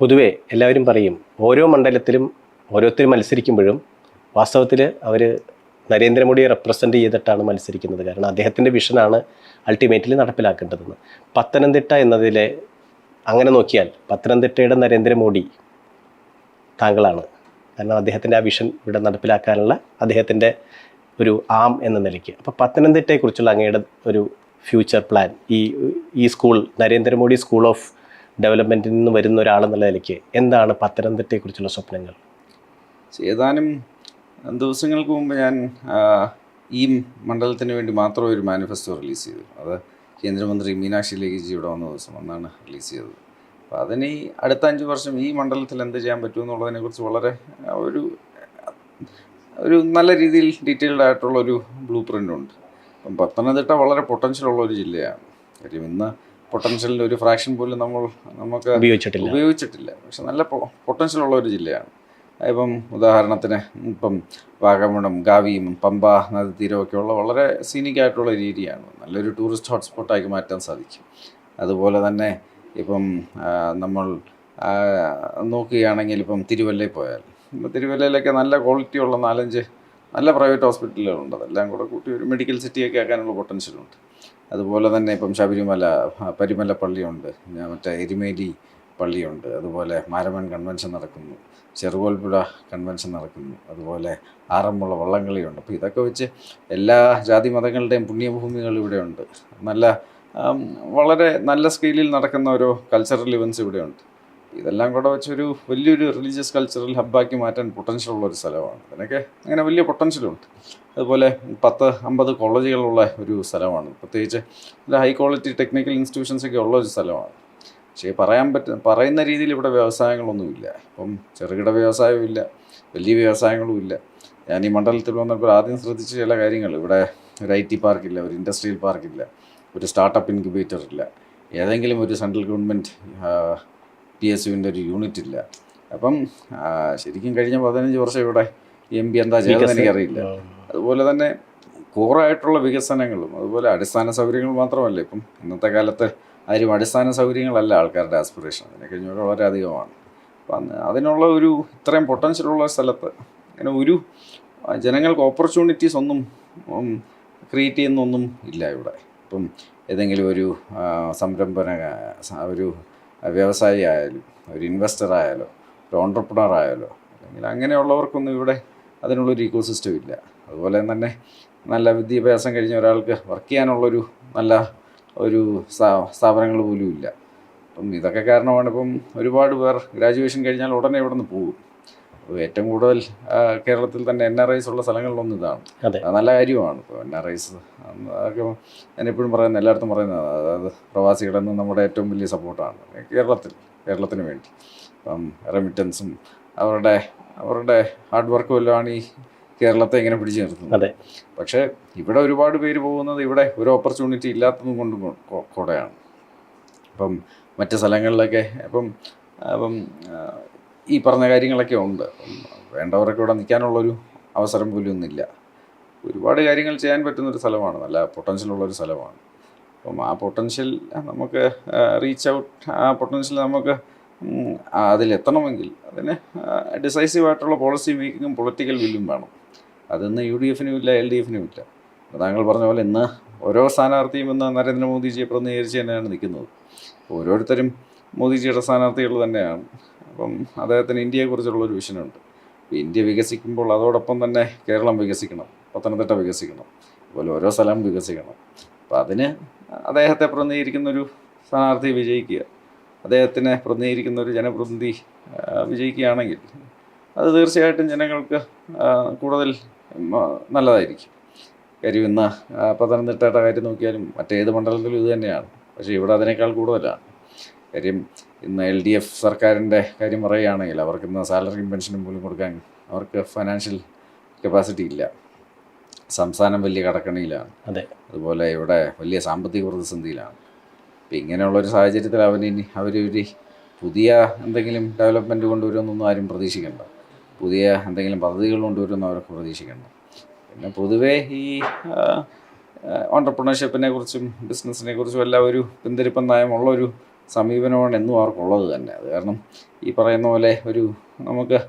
പൊതുവേ എല്ലാവരും പറയും ഓരോ മണ്ഡലത്തിലും ഓരോരുത്തരും മത്സരിക്കുമ്പോഴും വാസ്തവത്തിൽ അവർ നരേന്ദ്രമോദിയെ റെപ്രസെന്റ് ചെയ്തിട്ടാണ് മത്സരിക്കുന്നത്. കാരണം അദ്ദേഹത്തിന്റെ വിഷനാണ് അൾട്ടിമേറ്റ്ലി നടപ്പിലാക്കേണ്ടതെന്ന്. പത്തനംതിട്ട എന്നതിലെ അങ്ങനെ നോക്കിയാൽ പത്തനംതിട്ടയുടെ നരേന്ദ്രമോദി താങ്കളാണ്. കാരണം അദ്ദേഹത്തിന്റെ ആ വിഷൻ ഇവിടെ നടപ്പിലാക്കാനുള്ള അദ്ദേഹത്തിന്റെ ഒരു ആം എന്ന നിലയ്ക്ക്. അപ്പോൾ പത്തനംതിട്ടയെക്കുറിച്ചുള്ള അങ്ങയുടെ ഒരു ഫ്യൂച്ചർ പ്ലാൻ ഈ ഈ സ്കൂൾ നരേന്ദ്രമോദി സ്കൂൾ ഓഫ് ഡെവലപ്മെന്റിൽ നിന്ന് വരുന്ന ഒരാളെന്നുള്ള നിലയ്ക്ക് എന്താണ് പത്തനംതിട്ടയെക്കുറിച്ചുള്ള സ്വപ്നങ്ങൾ? ഏതാനും ദിവസങ്ങൾക്ക് മുമ്പ് ഞാൻ ഈ മണ്ഡലത്തിന് വേണ്ടി മാത്രം ഒരു മാനിഫെസ്റ്റോ റിലീസ് ചെയ്തു. അത് കേന്ദ്രമന്ത്രി മീനാക്ഷി ലേഖിജി ഇവിടെ വന്ന ദിവസം അന്നാണ് റിലീസ് ചെയ്തത്. അപ്പോൾ അതിന് ഈ അടുത്ത അഞ്ച് വർഷം ഈ മണ്ഡലത്തിൽ എന്ത് ചെയ്യാൻ പറ്റുമെന്നുള്ളതിനെക്കുറിച്ച് വളരെ ഒരു ഒരു നല്ല രീതിയിൽ ഡീറ്റെയിൽഡ് ആയിട്ടുള്ള ഒരു ബ്ലൂ പ്രിന്റ് ഉണ്ട്. അപ്പം പത്തനംതിട്ട വളരെ പൊട്ടൻഷ്യൽ ഉള്ള ഒരു ജില്ലയാണ്. കാര്യം ഇന്ന് പൊട്ടൻഷ്യലിന്റെ ഒരു ഫ്രാക്ഷൻ പോലും നമ്മൾ നമുക്ക് ഉപയോഗിച്ചിട്ടില്ല. ഉപയോഗിച്ചിട്ടില്ല. പക്ഷെ നല്ല പൊട്ടൻഷ്യൽ ഉള്ള ഒരു ജില്ലയാണ്. ഇപ്പം ഉദാഹരണത്തിന് ഇപ്പം വാഗമണം ഗാവിയും പമ്പ നദീതീരമൊക്കെയുള്ള വളരെ സീനിക് ആയിട്ടുള്ള ഒരു ഏരിയയാണ് നല്ലൊരു ടൂറിസ്റ്റ് ഹോട്ട്സ്പോട്ടാക്കി മാറ്റാൻ സാധിക്കും. അതുപോലെ തന്നെ ഇപ്പം നമ്മൾ നോക്കുകയാണെങ്കിൽ ഇപ്പം തിരുവല്ലയിൽ പോയാൽ ഇപ്പം തിരുവല്ലയിലൊക്കെ നല്ല ക്വാളിറ്റി ഉള്ള നാലഞ്ച് നല്ല പ്രൈവറ്റ് ഹോസ്പിറ്റലുകളുണ്ട് അതെല്ലാം കൂടെ കൂട്ടി ഒരു മെഡിക്കൽ സിറ്റിയൊക്കെ ആക്കാനുള്ള പൊട്ടൻഷ്യലുണ്ട് അതുപോലെ തന്നെ ഇപ്പം ശബരിമല പരിമല പള്ളിയുണ്ട്. മറ്റേ എരുമേലി പള്ളിയുണ്ട്. അതുപോലെ മാരമൺ കൺവെൻഷൻ നടക്കുന്നു. ചെറുകോൽപ്പുഴ കൺവെൻഷൻ നടക്കുന്നു. അതുപോലെ ആറന്മുള വള്ളംകളിയുണ്ട്. അപ്പോൾ ഇതൊക്കെ വെച്ച് എല്ലാ ജാതി മതങ്ങളുടെയും പുണ്യഭൂമികൾ ഇവിടെയുണ്ട്. നല്ല വളരെ നല്ല സ്കെയിലിൽ നടക്കുന്ന ഓരോ കൾച്ചറൽ ഇവൻസ് ഇവിടെയുണ്ട്. ഇതെല്ലാം കൂടെ വെച്ചൊരു വലിയൊരു റിലീജിയസ് കൾച്ചറൽ ഹബ്ബാക്കി മാറ്റാൻ പൊട്ടൻഷ്യൽ ഉള്ള ഒരു സ്ഥലമാണ്. അതിനൊക്കെ അങ്ങനെ വലിയ പൊട്ടൻഷ്യലുണ്ട് അതുപോലെ പത്ത് അമ്പത് കോളേജുകളുള്ള ഒരു സ്ഥലമാണ്. പ്രത്യേകിച്ച് ഹൈ ക്വാളിറ്റി ടെക്നിക്കൽ ഇൻസ്റ്റിറ്റ്യൂഷൻസ് ഒക്കെ ഉള്ള ഒരു സ്ഥലമാണ്. പക്ഷേ പറയാൻ പറ്റുന്ന പറയുന്ന രീതിയിൽ ഇവിടെ വ്യവസായങ്ങളൊന്നുമില്ല ഇപ്പം ചെറുകിട വ്യവസായവും ഇല്ല വലിയ വ്യവസായങ്ങളും ഇല്ല. ഞാൻ ഈ മണ്ഡലത്തിൽ വന്നപ്പോൾ ആദ്യം ശ്രദ്ധിച്ച ചില കാര്യങ്ങൾ. ഇവിടെ ഒരു ഐ ടി പാർക്കില്ല ഒരു ഇൻഡസ്ട്രിയൽ പാർക്കില്ല ഒരു സ്റ്റാർട്ടപ്പ് ഇൻക്യുബേറ്റർ ഇല്ല. ഏതെങ്കിലും ഒരു സെൻട്രൽ ഗവൺമെന്റ് പി എസ് യുവിന്റെ ഒരു യൂണിറ്റ് ഇല്ല. അപ്പം ശരിക്കും കഴിഞ്ഞ പതിനഞ്ച് വർഷം ഇവിടെ എം പി എന്താ ചെയ്തതെന്ന് എനിക്കറിയില്ല. അതുപോലെ തന്നെ കോറായിട്ടുള്ള വികസനങ്ങളും അതുപോലെ അടിസ്ഥാന സൗകര്യങ്ങൾ മാത്രമല്ല ഇപ്പം. ഇന്നത്തെ കാലത്ത് ആരും അടിസ്ഥാന സൗകര്യങ്ങളല്ല ആൾക്കാരുടെ ആസ്പിറേഷൻ അതിനെ കഴിഞ്ഞൊക്കെ വളരെ അധികമാണ് അപ്പം അന്ന് അതിനുള്ള ഒരു ഇത്രയും പൊട്ടൻഷ്യലുള്ള സ്ഥലത്ത് അങ്ങനെ ഒരു ജനങ്ങൾക്ക് ഓപ്പർച്യൂണിറ്റീസ് ഒന്നും ക്രിയേറ്റ് ചെയ്യുന്നൊന്നും ഇല്ല ഇവിടെ. ഇപ്പം ഏതെങ്കിലും ഒരു സംരംഭന ഒരു വ്യവസായി ആയാലും ഒരു ഇൻവെസ്റ്റർ ആയാലോ ഒരു ഓണ്ടർപ്രണർ ആയാലോ അല്ലെങ്കിൽ അങ്ങനെയുള്ളവർക്കൊന്നും ഇവിടെ അതിനുള്ളൊരു ഇക്കോ സിസ്റ്റം ഇല്ല. അതുപോലെ തന്നെ നല്ല വിദ്യാഭ്യാസം കഴിഞ്ഞ ഒരാൾക്ക് വർക്ക് ചെയ്യാനുള്ളൊരു നല്ല ഒരു സ്ഥാ- സ്ഥാപനങ്ങൾ പോലും ഇല്ല. അപ്പം ഇതൊക്കെ കാരണമാണ് ഇപ്പം ഒരുപാട് പേർ ഗ്രാജുവേഷൻ കഴിഞ്ഞാൽ ഉടനെ ഇവിടെ നിന്ന് പോകും. ഏറ്റവും കൂടുതൽ കേരളത്തിൽ തന്നെ എൻ ആർ ഐസ് ഉള്ള സ്ഥലങ്ങളിലൊന്നും ഇതാണ്. നല്ല കാര്യമാണ്. ഇപ്പോൾ എൻ ആർ ഐസ് അതൊക്കെ ഞാൻ എപ്പോഴും പറയുന്നത് എല്ലായിടത്തും പറയുന്നത് അതായത് പ്രവാസികളിൽ നിന്ന് നമ്മുടെ ഏറ്റവും വലിയ സപ്പോർട്ടാണ് കേരളത്തിൽ കേരളത്തിന് വേണ്ടി. ഇപ്പം റെമിറ്റൻസും അവരുടെ അവരുടെ ഹാർഡ് വർക്കും എല്ലാമാണ് ഈ കേരളത്തെ ഇങ്ങനെ പിടിച്ചു നിർത്തുന്നത്. അതെ. പക്ഷേ ഇവിടെ ഒരുപാട് പേര് പോകുന്നത് ഇവിടെ ഒരു ഓപ്പർച്യൂണിറ്റി ഇല്ലാത്തതും കൊണ്ടും കൂടെയാണ്. അപ്പം മറ്റ് സ്ഥലങ്ങളിലൊക്കെ ഇപ്പം അപ്പം ആ, ഈ പറഞ്ഞ കാര്യങ്ങളൊക്കെ ഉണ്ട്. വേണ്ടവരൊക്കെ ഇവിടെ നിൽക്കാനുള്ളൊരു അവസരം പോലും ഒന്നുമില്ല ഒരുപാട് കാര്യങ്ങൾ ചെയ്യാൻ പറ്റുന്നൊരു സ്ഥലമാണ്. നല്ല പൊട്ടൻഷ്യൽ ഒരു സ്ഥലമാണ്. അപ്പം ആ പൊട്ടൻഷ്യൽ നമുക്ക് റീച്ച് ഔട്ട് ആ പൊട്ടൻഷ്യൽ നമുക്ക് അതിലെത്തണമെങ്കിൽ അതിന് ഡിസൈസീവ് ആയിട്ടുള്ള പോളിസി മേക്കിങ്ങും പൊളിറ്റിക്കൽ വില്ലും വേണം. അതിന്ന് യു ഡി എഫിനും ഇല്ല എൽ ഡി എഫിനും ഇല്ല. താങ്കൾ പറഞ്ഞ പോലെ ഇന്ന് ഓരോ സ്ഥാനാർത്ഥിയും ഇന്ന് നരേന്ദ്രമോദിജിയെ പ്രതിനിധീകരിച്ച് തന്നെയാണ് നിൽക്കുന്നത്. ഓരോരുത്തരും മോദിജിയുടെ സ്ഥാനാർത്ഥികൾ തന്നെയാണ്. അപ്പം അദ്ദേഹത്തിന് ഇന്ത്യയെക്കുറിച്ചുള്ള ഒരു വിഷനുണ്ട് ഇന്ത്യ വികസിക്കുമ്പോൾ അതോടൊപ്പം തന്നെ കേരളം വികസിക്കണം പത്തനംതിട്ട വികസിക്കണം അതുപോലെ ഓരോ സ്ഥലം വികസിക്കണം. അപ്പം അതിന് അദ്ദേഹത്തെ പ്രതിനിധീകരിക്കുന്ന ഒരു സ്ഥാനാർത്ഥി വിജയിക്കുക അദ്ദേഹത്തിനെ പ്രതിനിധീകരിക്കുന്ന ഒരു ജനപ്രതിനിധി വിജയിക്കുകയാണെങ്കിൽ അത് തീർച്ചയായിട്ടും ജനങ്ങൾക്ക് കൂടുതൽ നല്ലതായിരിക്കും. കാര്യം ഇന്ന് പത്തനംതിട്ടയുടെ കാര്യം നോക്കിയാലും മറ്റേത് മണ്ഡലത്തിലും ഇത് തന്നെയാണ്. പക്ഷേ ഇവിടെ അതിനേക്കാൾ കൂടുതലാണ്. കാര്യം ഇന്ന് എൽ ഡി എഫ് സർക്കാരിന്റെ കാര്യം പറയുകയാണെങ്കിൽ അവർക്ക് ഇന്ന് സാലറിയും പെൻഷനും പോലും കൊടുക്കാൻ അവർക്ക് ഫൈനാൻഷ്യൽ കപ്പാസിറ്റി ഇല്ല. സംസ്ഥാനം വലിയ കടക്കണിയിലാണ്. അതെ. അതുപോലെ ഇവിടെ വലിയ സാമ്പത്തിക പ്രതിസന്ധിയിലാണ്. അപ്പം ഇങ്ങനെയുള്ളൊരു സാഹചര്യത്തിൽ അവന് ഇനി അവരൊരു പുതിയ എന്തെങ്കിലും ഡെവലപ്മെന്റ് കൊണ്ടുവരുമെന്നൊന്നും ആരും പ്രതീക്ഷിക്കേണ്ട. പുതിയ എന്തെങ്കിലും പദ്ധതികൾ കൊണ്ടുവരുമെന്ന് അവർക്ക് പ്രതീക്ഷിക്കേണ്ട. പിന്നെ പൊതുവേ ഈ ഓണ്ടർപ്രണർഷിപ്പിനെ കുറിച്ചും ബിസിനസ്സിനെ കുറിച്ചും എല്ലാം ഒരു പിന്തിരിപ്പൻ നയമുള്ളൊരു സമീപനമാണ് എന്നും അവർക്കുള്ളത് തന്നെ. അത് കാരണം ഈ പറയുന്ന പോലെ ഒരു നമുക്ക്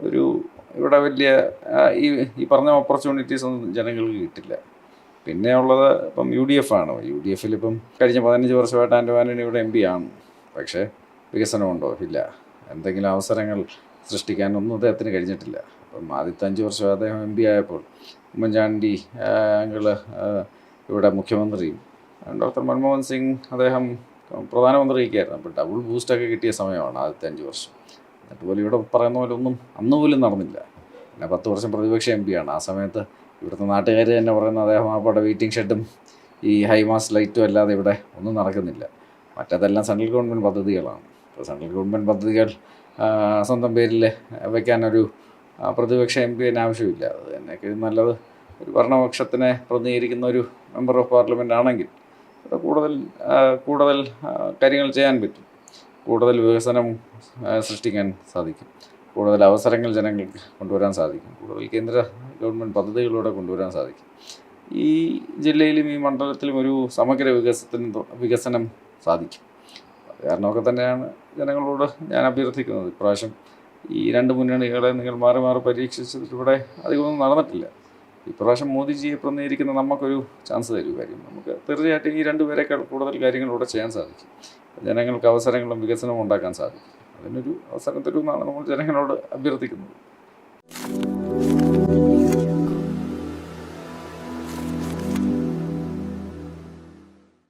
ഒരു ഇവിടെ വലിയ ഈ ഈ പറഞ്ഞ ഓപ്പർച്യൂണിറ്റീസ് ഒന്നും ജനങ്ങൾക്ക് കിട്ടില്ല. പിന്നെ ഉള്ളത് ഇപ്പം യു ഡി എഫ് ആണ്. യു ഡി എഫിൽ ഇപ്പം കഴിഞ്ഞ പതിനഞ്ച് വർഷമായിട്ട് ആൻഡമാനിന് ഇവിടെ എം പി ആണ്. പക്ഷേ വികസനമുണ്ടോ? ഇല്ല. എന്തെങ്കിലും അവസരങ്ങൾ സൃഷ്ടിക്കാനൊന്നും അദ്ദേഹത്തിന് കഴിഞ്ഞിട്ടില്ല. അപ്പം ആദ്യത്തെ അഞ്ച് വർഷം അദ്ദേഹം എം പി ആയപ്പോൾ ഉമ്മൻചാണ്ടി അങ്കിൾ ഇവിടെ മുഖ്യമന്ത്രിയും ഡോക്ടർ മൻമോഹൻ സിംഗ് അദ്ദേഹം പ്രധാനമന്ത്രിയൊക്കെയായിരുന്നു അപ്പോൾ ഡബിൾ ബൂസ്റ്റൊക്കെ കിട്ടിയ സമയമാണ് ആദ്യത്തെ അഞ്ച് വർഷം. എന്നിട്ട് പോലും ഇവിടെ പറയുന്ന പോലെ ഒന്നും അന്ന് പോലും നടന്നില്ല. പിന്നെ പത്ത് വർഷം പ്രതിപക്ഷ എം ആണ്. ആ സമയത്ത് ഇവിടുത്തെ നാട്ടുകാർ തന്നെ പറയുന്ന അദ്ദേഹം അവിടെ വെയിറ്റിംഗ് ഷെഡും ഈ ഹൈമാസ് ലൈറ്റും അല്ലാതെ ഇവിടെ ഒന്നും നടക്കുന്നില്ല. മറ്റേതെല്ലാം സെൻട്രൽ ഗവൺമെന്റ് പദ്ധതികളാണ്. അപ്പോൾ സെൻട്രൽ ഗവൺമെന്റ് പദ്ധതികൾ സ്വന്തം പേരിൽ വയ്ക്കാനൊരു പ്രതിപക്ഷ എം പി തന്നെ ആവശ്യമില്ല. അത് തന്നെയൊക്കെ നല്ലത്. ഒരു ഭരണപക്ഷത്തിനെ പ്രതിനിധീകരിക്കുന്ന ഒരു മെമ്പർ ഓഫ് പാർലമെന്റ് ആണെങ്കിൽ കൂടുതൽ കൂടുതൽ കാര്യങ്ങൾ ചെയ്യാൻ പറ്റും. കൂടുതൽ വികസനം സൃഷ്ടിക്കാൻ സാധിക്കും. കൂടുതൽ അവസരങ്ങൾ ജനങ്ങൾക്ക് കൊണ്ടുവരാൻ സാധിക്കും. കൂടുതൽ കേന്ദ്ര ഗവൺമെന്റ് പദ്ധതികളിലൂടെ കൊണ്ടുവരാൻ സാധിക്കും. ഈ ജില്ലയിലും ഈ മണ്ഡലത്തിലും ഒരു സമഗ്ര വികസനത്തിന് വികസനം സാധിക്കും. കാരണമൊക്കെ തന്നെയാണ് ജനങ്ങളോട് ഞാൻ അഭ്യർത്ഥിക്കുന്നത്. ഇപ്രാവശ്യം ഈ രണ്ട് മുന്നണികളെ നിങ്ങൾ മാറി മാറി പരീക്ഷിച്ചതിലൂടെ അധികമൊന്നും നടന്നിട്ടില്ല. ഇപ്രാവശ്യം മോദിജിയെ പ്രതിനിധീകരിക്കുന്ന നമുക്കൊരു ചാൻസ് തരൂ കാര്യം. നമുക്ക് തീർച്ചയായിട്ടും ഈ രണ്ടുപേരെക്കാൾ കൂടുതൽ കാര്യങ്ങളിലൂടെ ചെയ്യാൻ സാധിക്കും. ജനങ്ങൾക്ക് അവസരങ്ങളും വികസനവും ഉണ്ടാക്കാൻ സാധിക്കും. അതിനൊരു അവസരം തരുമെന്നാണ് നമ്മൾ ജനങ്ങളോട് അഭ്യർത്ഥിക്കുന്നത്.